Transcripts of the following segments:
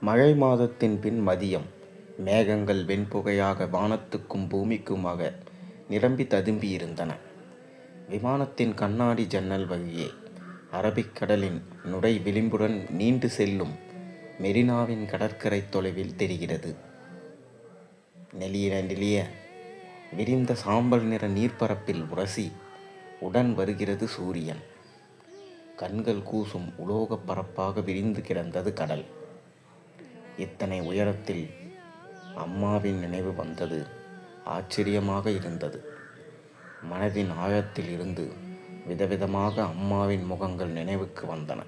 மழை மாதத்தின் பின் மதியம் மேகங்கள் வெண்புகையாக வானத்துக்கும் பூமிக்குமாக நிரம்பி ததும்பியிருந்தன. விமானத்தின் கண்ணாடி ஜன்னல் வழியே அரபிக்கடலின் நுரை விளிம்புடன் நீண்டு செல்லும் மெரினாவின் கடற்கரை தொலைவில் தெரிகிறது. நெளிய நெளிய விரிந்த சாம்பல் நிற நீர்ப்பரப்பில் உரசி உடன் வருகிறது சூரியன். கண்கள் கூசும் உலோகப் பரப்பாக விரிந்து கிடந்தது கடல். இத்தனை உயரத்தில் அம்மாவின் நினைவு வந்தது ஆச்சரியமாக இருந்தது. மனதின் ஆழத்தில் இருந்து விதவிதமாக அம்மாவின் முகங்கள் நினைவுக்கு வந்தன.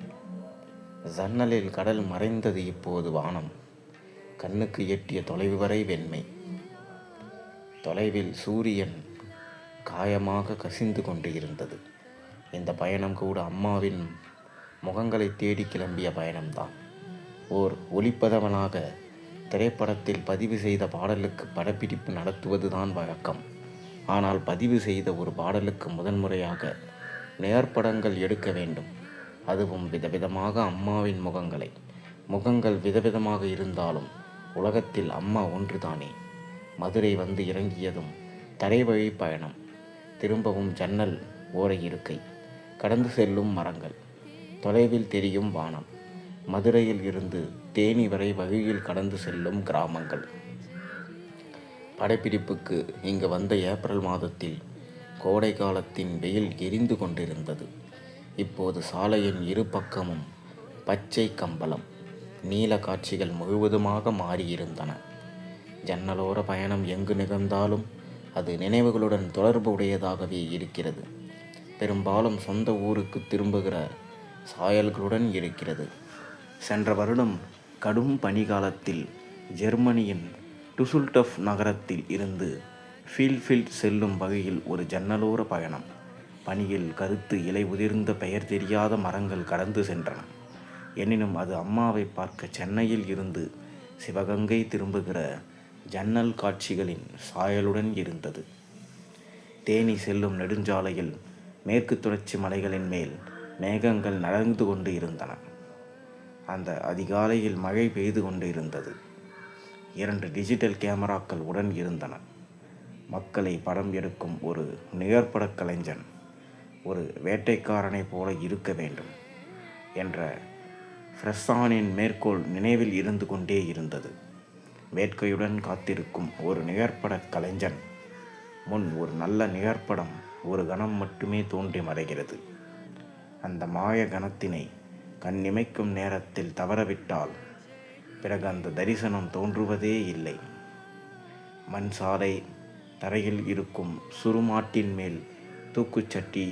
ஜன்னலில் கடல் மறைந்தது இப்போது வானம். கண்ணுக்கு எட்டிய தொலைவு வரை வெண்மை. தொலைவில் சூரியன் காயமாக கசிந்து கொண்டு இருந்தது. இந்த பயணம் கூட அம்மாவின் முகங்களை தேடி கிளம்பிய பயணம்தான். ஓர் ஒளிப்பதவனாக திரைப்படத்தில் பதிவு செய்த பாடலுக்கு படப்பிடிப்பு நடத்துவதுதான் வழக்கம். ஆனால் பதிவு செய்த ஒரு பாடலுக்கு முதன்முறையாக நேர்படங்கள் எடுக்க வேண்டும். அதுவும் விதவிதமாக அம்மாவின் முகங்களை. முகங்கள் விதவிதமாக இருந்தாலும் உலகத்தில் அம்மா ஒன்றுதானே? மதுரை வந்து இறங்கியதும் தரைவழி பயணம். திரும்பவும் ஜன்னல் ஓரை இருக்கை. கடந்து செல்லும் மரங்கள். தொலைவில் தெரியும் வானம். மதுரையில் இருந்து தேனி வரை வழியில் கடந்து செல்லும் கிராமங்கள். படப்பிடிப்புக்கு இங்கு வந்த ஏப்ரல் மாதத்தில் கோடை காலத்தின் வெயில் எரிந்து கொண்டிருந்தது. இப்போது சாலையின் இரு பக்கமும் பச்சை கம்பளம். நீல காட்சிகள் முழுவதுமாக மாறியிருந்தன. ஜன்னலோர பயணம் எங்கு நிகழ்ந்தாலும் அது நினைவுகளுடன் தொடர்பு உடையதாகவே இருக்கிறது. பெரும்பாலும் சொந்த ஊருக்கு திரும்புகிற சாயல்களுடன் இருக்கிறது. சென்ற வருடம் கடும் பனிகாலத்தில் ஜெர்மனியின் டுசுல்டஃப் நகரத்தில் இருந்து ஃபீல்ஃபீல்ட் செல்லும் வகையில் ஒரு ஜன்னலோர பயணம். பனியில் கருத்து இலை உதிர்ந்த பெயர் தெரியாத மரங்கள் கடந்து சென்றன. எனினும் அது அம்மாவை பார்க்க சென்னையில் இருந்து சிவகங்கை திரும்புகிற ஜன்னல் காட்சிகளின் சாயலுடன் இருந்தது. தேனி செல்லும் நெடுஞ்சாலையில் மேற்கு தொடர்ச்சி மலைகளின் மேல் மேகங்கள் நடந்து கொண்டு இருந்தன. அந்த அதிகாலையில் மழை பெய்து கொண்டு இருந்தது. இரண்டு டிஜிட்டல் கேமராக்கள் உடன் இருந்தன. மக்களை படம் எடுக்கும் ஒரு நிகழ்படக் கலைஞன் ஒரு வேட்டைக்காரனைப் போல இருக்க வேண்டும் என்ற ஃப்ரெஸ்ஸானின் மேற்கோள் நினைவில் இருந்து கொண்டே இருந்தது. வேட்கையுடன் காத்திருக்கும் ஒரு நிகழ்படக் கலைஞன் முன் ஒரு நல்ல நிகர்படம் ஒரு கணம் மட்டுமே தோன்றி மறைகிறது. அந்த மாய கணத்தினை கண்ணிமைக்கும் நேரத்தில் தவறவிட்டால் பிறகு அந்த தரிசனம் தோன்றுவதே இல்லை. மண் சாலை தரையில் இருக்கும் சுருமாட்டின் மேல் தூக்குச்சட்டி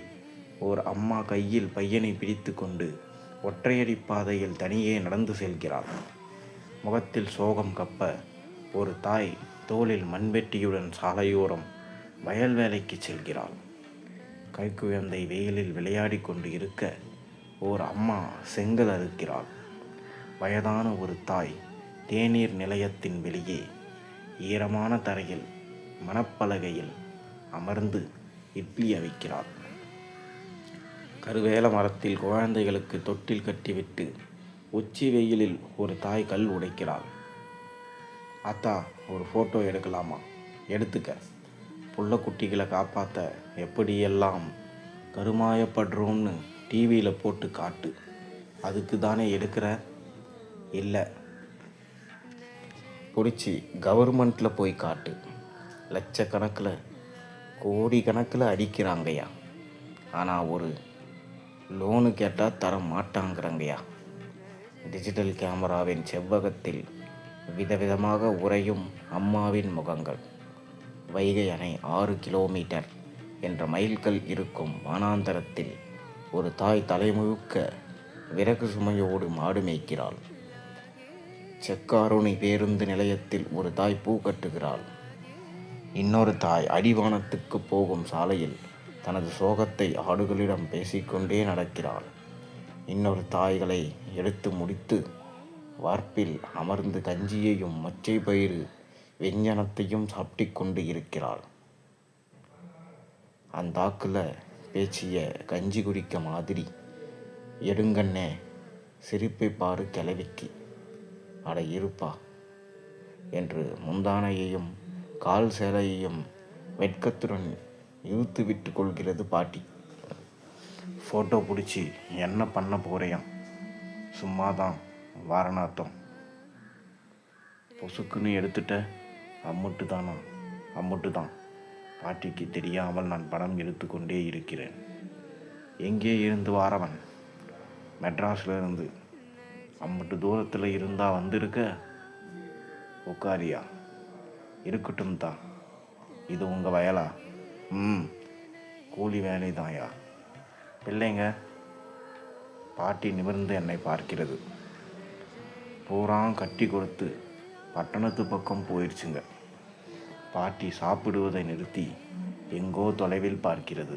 ஓர் அம்மா கையில் பையனை பிடித்து கொண்டு ஒற்றையடி பாதையில் தனியே நடந்து செல்கிறாள். முகத்தில் சோகம் கப்ப ஒரு தாய் தோளில் மண்வெட்டியுடன் சாலையோரம் வயல் வேலைக்கு செல்கிறாள். கைக்குழந்தை வெயிலில் விளையாடி கொண்டு இருக்க ஓர் அம்மா செங்கல் அறுக்கிறாள். வயதான ஒரு தாய் தேநீர் நிலையத்தின் வெளியே ஈரமான தரையில் மணப்பலகையில் அமர்ந்து இட்லி அவிக்கிறாள். கருவேல மரத்தில் குழந்தைகளுக்கு தொட்டில் கட்டிவிட்டு உச்சி வெயிலில் ஒரு தாய் கல் உடைக்கிறாள். அத்தா ஒரு ஃபோட்டோ எடுக்கலாமா? எடுத்துக்க. புள்ள குட்டிகளை காப்பாற்ற எப்படியெல்லாம் கருமாயப்படுறோம்னு டிவியில் போட்டு காட்டு. அதுக்கு தானே எடுக்கிற? இல்லை. பிடிச்சி கவர்மெண்ட்டில் போய் காட்டு. லட்சக்கணக்கில் கோடிக்கணக்கில் அடிக்கிறாங்கய்யா. ஆனால் ஒரு லோனு கேட்டால் தர மாட்டாங்கிறாங்கய்யா. டிஜிட்டல் கேமராவின் செவ்வகத்தில் விதவிதமாக உறையும் அம்மாவின் முகங்கள். வைகை அணை ஆறு கிலோமீட்டர் என்ற மைல்கல் இருக்கும் வானாந்தரத்தில் ஒரு தாய் தலைமுழுக்க விறகு சுமையோடு மாடு மேய்க்கிறாள். செக்காரோணி பேருந்து நிலையத்தில் ஒரு தாய் பூ கட்டுகிறாள். இன்னொரு தாய் அடிவானத்துக்கு போகும் சாலையில் தனது சோகத்தை ஆடுகளிடம் பேசிக்கொண்டே நடக்கிறாள். இன்னொரு தாய்களை எடுத்து முடித்து வார்ப்பில் அமர்ந்து கஞ்சியையும் மொச்சை பயிறு வெஞ்சனத்தையும் சாப்பிட்டு கொண்டு இருக்கிறாள். அந்தாக்கில் பேச்சிய கஞ்சி குடிக்க மாதிரி எடுங்கண்ணே சிரிப்பை பாரு கிளவிக்கு அட இருப்பா என்று முந்தானையையும் கால் சேலையையும் வெட்கத்துடன் இழுத்து விட்டு கொள்கிறது பாட்டி. ஃபோட்டோ பிடிச்சி என்ன பண்ண போகிறேன் சும்மா தான் வாரணாத்தம். பொசுக்குன்னு எடுத்துட்ட அம்முட்டு தானா அம்முட்டு தான் பாட்டிக்கு தெரியாமல் நான் படம் எடுத்து கொண்டே இருக்கிறேன். எங்கே இருந்து வாரவன் மெட்ராஸில் இருந்து. அம்மட்டு தூரத்தில் இருந்தா வந்திருக்க? உட்காரியா இருக்கட்டும் தான் இது உங்கள் வயலா? ம். கூலி வேலை தான்யா பிள்ளைங்க பாட்டி நிமிர்ந்து என்னை பார்க்கிறது. பூராம் கட்டி கொடுத்து பட்டணத்து பக்கம் போயிடுச்சுங்க பாட்டி சாப்பிடுவதை நிறுத்தி எங்கோ தொலைவில் பார்க்கிறது.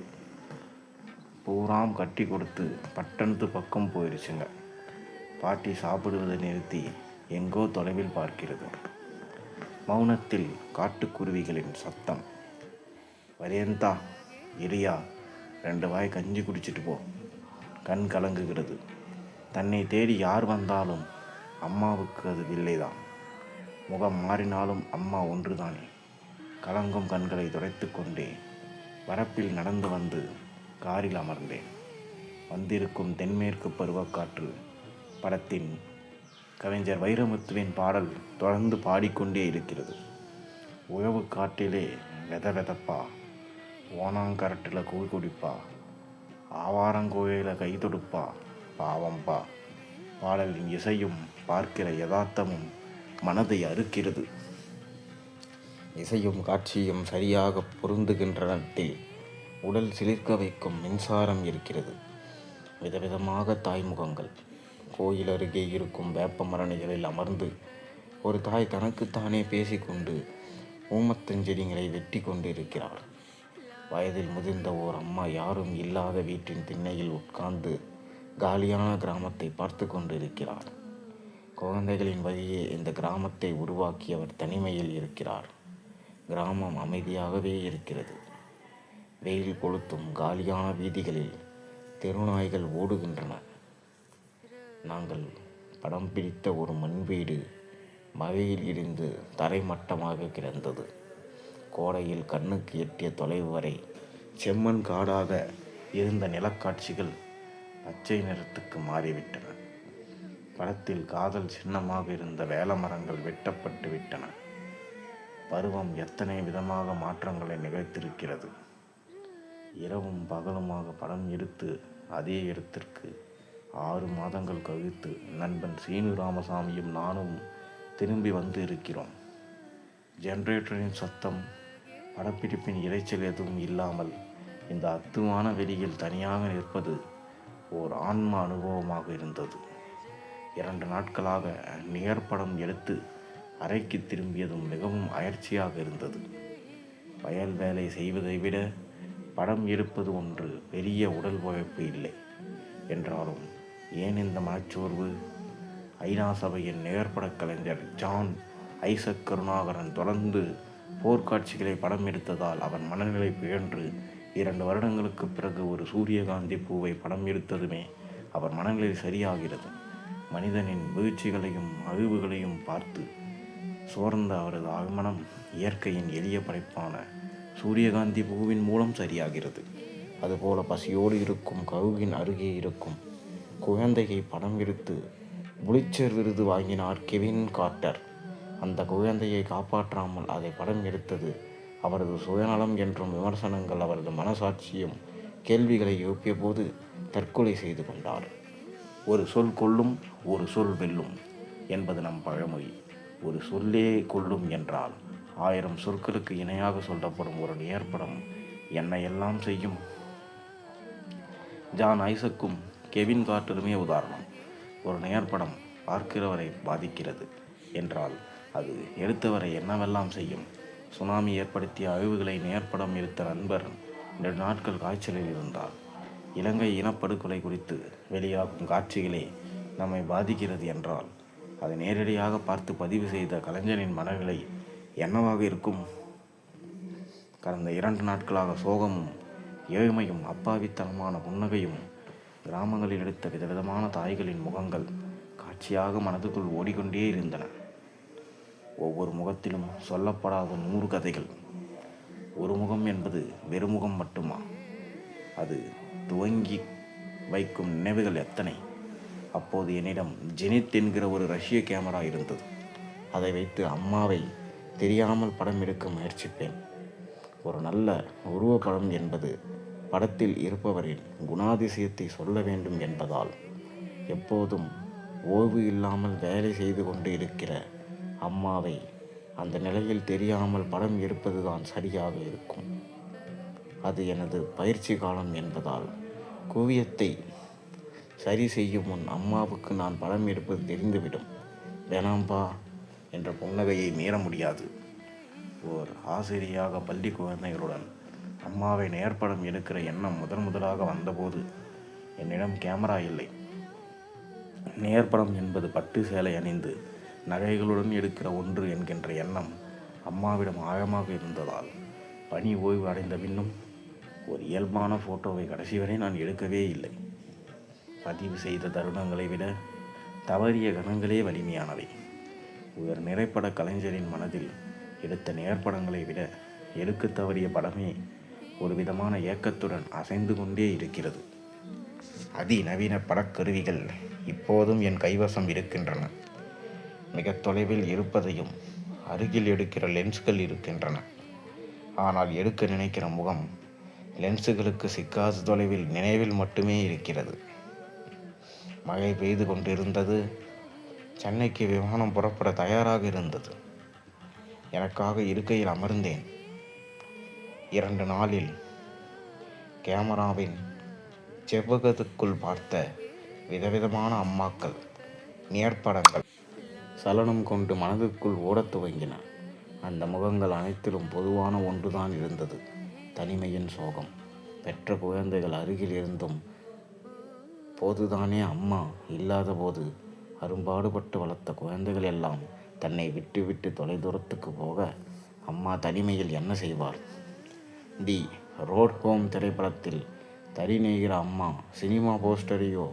பூராம் கட்டி கொடுத்து பட்டணத்து பக்கம் போயிடுச்சுங்க பாட்டி சாப்பிடுவதை நிறுத்தி எங்கோ தொலைவில் பார்க்கிறது. மௌனத்தில் காட்டுக்குருவிகளின் சத்தம். வரியந்தா இரியா ரெண்டு வாய் கஞ்சி குடிச்சிட்டு போ. கண் கலங்குகிறது. தன்னை தேடி யார் வந்தாலும் அம்மாவுக்கு அது வில்லைதான். முகம் மாறினாலும் அம்மா ஒன்றுதானே. கலங்கும் கண்களை துடைத்து கொண்டே வரப்பில் நடந்து வந்து காரில் அமர்ந்தேன். வந்திருக்கும் தென்மேற்கு பருவக்காற்று படத்தின் கவிஞர் வைரமுத்துவின் பாடல் தொடர்ந்து பாடிக்கொண்டே இருக்கிறது. உழவு காட்டிலே வெத வெதப்பா ஓனாங்கரட்டில் கூழ் குடிப்பா ஆவாரங்கோயில கை தொடுப்பா பாவம்பா. பாடலின் இசையும் பார்க்கிற யதார்த்தமும் மனதை அறுக்கிறது. இசையும் காட்சியும் சரியாக பொருந்துகின்ற நேரத்தில் உடல் சிலிர்க்க வைக்கும் மின்சாரம் இருக்கிறது. விதவிதமாக தாய்முகங்கள். கோயில் அருகே இருக்கும் வேப்ப மரணிகளில் அமர்ந்து ஒரு தாய் தனக்குத்தானே பேசிக்கொண்டு ஊமத்தஞ்செடிகளை வெட்டி கொண்டு இருக்கிறார் வயதில் முதிர்ந்த ஓர் அம்மா யாரும் இல்லாத வீட்டின் திண்ணையில் உட்கார்ந்து காலியான கிராமத்தை பார்த்து கொண்டிருக்கிறார் குழந்தைகளின் வழியே இந்த கிராமத்தை உருவாக்கியவர் தனிமையில் இருக்கிறார். கிராமம் அமைதியாகவே இருக்கிறது. வெயில் கொளுத்தும் காலியான வீதிகளில் தெருநாய்கள் ஓடுகின்றன. நாங்கள் படம் பிடித்த ஒரு மண் வீடு மழையில் இருந்து தரைமட்டமாக கிடந்தது. கோடையில் கண்ணுக்கு எட்டிய தொலைவு வரை செம்மண் காடாக இருந்த நிலக்காட்சிகள் பச்சை நிறத்துக்கு மாறிவிட்டன. படத்தில் காதல் சின்னமாக இருந்த வேல மரங்கள் வெட்டப்பட்டு விட்டன. பருவம் எத்தனை விதமாக மாற்றங்களை நிகழ்த்திருக்கிறது இரவும் பகலுமாக படம் எடுத்து அதே இடத்திற்கு ஆறு மாதங்கள் கழித்து நண்பன் சீனு ராமசாமியும் நானும் திரும்பி வந்து இருக்கிறோம். ஜென்ரேட்டரின் சத்தம் படப்பிடிப்பின் இறைச்சல் எதுவும் இல்லாமல் இந்த அத்துவான வெளியில் தனியாக நிற்பது ஓர் ஆன்ம அனுபவமாக இருந்தது. இரண்டு நாட்களாக நிகர்படம் எடுத்து அறைக்கு திரும்பியதும் மிகவும் அயற்சியாக இருந்தது. வயல் வேலை செய்வதை விட படம் எடுப்பது ஒன்று பெரிய உடல் உழைப்பு இல்லை என்றாலும் ஏன் இந்த மனச்சோர்வு? ஐநா சபையின் நிகர்படக் கலைஞர் ஜான் ஐசக் கருணாகரன் தொடர்ந்து போர்க்காட்சிகளை படம் எடுத்ததால் அவன் மனநிலை பிழன்று இரண்டு வருடங்களுக்கு பிறகு ஒரு சூரியகாந்தி பூவை படம் எடுத்ததுமே அவர் மனநிலை சரியாகிறது. மனிதனின் வீழ்ச்சிகளையும் அழிவுகளையும் பார்த்து சோர்ந்த அவரது ஆழ்மனம் இயற்கையின் எளிய படைப்பான சூரியகாந்தி பூவின் மூலம் சரியாகிறது. அதுபோல பசியோடு இருக்கும் கவுகின் அருகே இருக்கும் குழந்தையை படம் எடுத்து புளிச்சர் விருது வாங்கினார் கெவின் கார்ட்டர். அந்த குழந்தையை காப்பாற்றாமல் அதை படம் எடுத்தது அவரது சுயநலம் என்றும் விமர்சனங்கள் அவரது மனசாட்சியும் கேள்விகளை எழுப்பிய போது தற்கொலை செய்து கொண்டார். ஒரு சொல் கொல்லும் ஒரு சொல் வெல்லும் என்பது நம் பழமொழி. ஒரு சொல்லே கொள்ளும் என்றால் ஆயிரம் சொற்களுக்கு இணையாக சொல்லப்படும் ஒரு நேர்படம் என்ன எல்லாம் செய்யும்? ஜான் ஐசக்கும் கெவின் கார்ட்டருமே உதாரணம். ஒரு நேர்படம் பார்க்கிறவரை பாதிக்கிறது என்றால் அது எடுத்தவரை என்னவெல்லாம் செய்யும்? சுனாமி ஏற்படுத்திய அழிவுகளை நேர்படம் எடுத்த நண்பர் இரண்டு நாட்கள் காய்ச்சலில் இருந்தார். இலங்கை இனப்படுகொலை குறித்து வெளியாகும் காட்சிகளே நம்மை பாதிக்கிறது என்றால் அதை நேரடியாக பார்த்து பதிவு செய்த கலைஞனின் மனநிலை என்னவாக இருக்கும்? கடந்த இரண்டு நாட்களாக சோகமும் ஏழ்மையும் அப்பாவித்தனமான புன்னகையும் கிராமங்களில் எடுத்த விதவிதமான தாய்களின் முகங்கள் காட்சியாக மனதுக்குள் ஓடிக்கொண்டே இருந்தன. ஒவ்வொரு முகத்திலும் சொல்லப்படாத நூறு கதைகள். ஒரு முகம் என்பது வெறுமுகம் மட்டுமா? அது துவங்கி வைக்கும் நினைவுகள் எத்தனை? அப்போது என்னிடம் ஜெனித் என்கிற ஒரு ரஷ்ய கேமரா இருந்தது. அதை வைத்து அம்மாவை தெரியாமல் படம் எடுக்க முயற்சிப்பேன். ஒரு நல்ல உருவப்படம் என்பது படத்தில் இருப்பவரின் குணாதிசயத்தை சொல்ல வேண்டும் என்பதால் எப்போதும் ஓய்வு இல்லாமல் வேலை செய்து கொண்டு இருக்கிற அம்மாவை அந்த நிலையில் தெரியாமல் படம் எடுப்பதுதான் சரியாக இருக்கும். அது எனது பயிற்சி காலம் என்பதால் குவியத்தை சரி செய்யும் உன் அம்மாவுக்கு நான் படம் எடுப்பது தெரிந்துவிடும். வேணாம்பா என்ற புன்னகையை மீற முடியாது. ஓர் ஆசிரியாக பள்ளி குழந்தைகளுடன் அம்மாவை நேர்படம் எடுக்கிற எண்ணம் முதன் முதலாக வந்தபோது என்னிடம் கேமரா இல்லை. நேர்படம் என்பது பட்டு சேலை அணிந்து நகைகளுடன் எடுக்கிற ஒன்று என்கின்ற எண்ணம் அம்மாவிடம் ஆழமாக இருந்ததால் பணி ஓய்வு அடைந்த பின்னும் ஒரு இயல்பான ஃபோட்டோவை கடைசி வரை நான் எடுக்கவே இல்லை. பதிவு செய்த தருணங்களை விட தவறிய கணங்களே வலிமையானவை. ஒரு நிறைப்பட கலைஞரின் மனதில் எடுத்த நேர்படங்களை விட எடுக்க தவறிய படமே ஒரு விதமான ஏக்கத்துடன் அசைந்து கொண்டே இருக்கிறது. அதிநவீன படக்கருவிகள் இப்போதும் என் கைவசம் இருக்கின்றன. மிக தொலைவில் இருப்பதையும் அருகில் எடுக்கிற லென்ஸ்கள் இருக்கின்றன. ஆனால் எடுக்க நினைக்கிற முகம் லென்ஸுகளுக்கு சிக்காது தொலைவில் நினைவில் மட்டுமே இருக்கிறது. மழை பெய்து கொண்டிருந்தது. சென்னைக்கு விமானம் புறப்பட தயாராக இருந்தது. எனக்காக இருக்கையில் அமர்ந்தேன். இரண்டு நாளில் கேமராவின் செவ்வகத்துக்குள் பார்த்த விதவிதமான அம்மாக்கள் நேர்படங்கள் சலனம் கொண்டு மனதுக்குள் ஓடத் துவங்கின. அந்த முகங்கள் அனைத்திலும் பொதுவான ஒன்றுதான் இருந்தது. தனிமையின் சோகம். பெற்ற குழந்தைகள் அருகில் இருந்தும் போதுதானே அம்மா இல்லாத போது அரும்பாடுபட்டு வளர்த்த குழந்தைகள் எல்லாம் தன்னை விட்டு விட்டு தொலைதூரத்துக்கு போக அம்மா தனிமையில் என்ன செய்வார் தி ரோட் ஹோம் திரைப்படத்தில் தறி நெய்கிற அம்மா சினிமா போஸ்டரையோ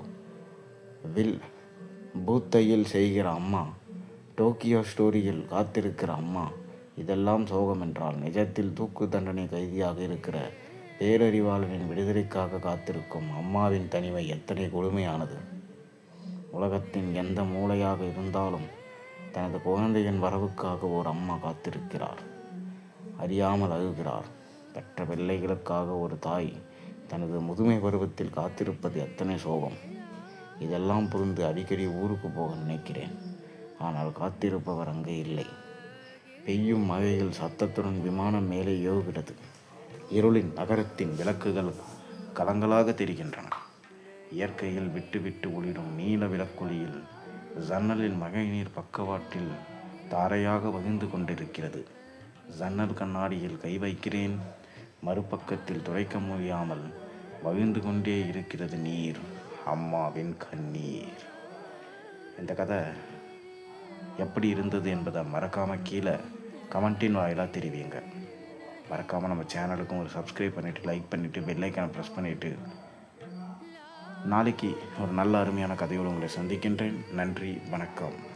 வில் பூத்தையில் செய்கிற அம்மா டோக்கியோ ஸ்டோரியில் காத்திருக்கிற அம்மா இதெல்லாம் சோகம் என்றால் நிஜத்தில் தூக்கு தண்டனை கைதியாக இருக்கிற பேரறிவாளனின் விடுதலைக்காக காத்திருக்கும் அம்மாவின் தனிமை எத்தனை கொடுமையானது. உலகத்தின் எந்த மூலையாக இருந்தாலும் தனது குழந்தையின் வரவுக்காக ஒரு அம்மா காத்திருக்கிறார். அறியாமல் அழுகிறார். பெற்ற பிள்ளைகளுக்காக ஒரு தாய் தனது முதுமை பருவத்தில் காத்திருப்பது எத்தனை சோகம். இதெல்லாம் புரிந்து அடிக்கடி ஊருக்கு போக நினைக்கிறேன். ஆனால் காத்திருப்பவர் அங்கே இல்லை. பெய்யும் மழையில் சத்தத்துடன் விமானம் மேலே ஏவுகிறது. இருளின் நகரத்தின் விளக்குகள் கலங்களாக தெரிகின்றன. இயற்கையில் விட்டு விட்டு ஒளிரும் நீல விளக்கொலியில் ஜன்னலின் மகைநீர் பக்கவாட்டில் தாரையாக வகிந்து கொண்டிருக்கிறது. ஜன்னல் கண்ணாடியில் கை வைக்கிறேன். மறுபக்கத்தில் துடைக்க முடியாமல் வகிந்து கொண்டே இருக்கிறது நீர் அம்மாவின் கண்ணீர். இந்த கதை எப்படி இருந்தது என்பதை மறக்காமல் கீழே கமெண்டின் வாயிலாக தெரிவிங்க. மறக்காமல் நம்ம சேனலுக்கும் ஒரு சப்ஸ்கிரைப் பண்ணிவிட்டு லைக் பண்ணிவிட்டு பெல்லைக்கான ப்ரெஸ் பண்ணிவிட்டு நாளைக்கு ஒரு நல்ல அருமையான கதையோடு உங்களை சந்திக்கின்றேன். நன்றி வணக்கம்.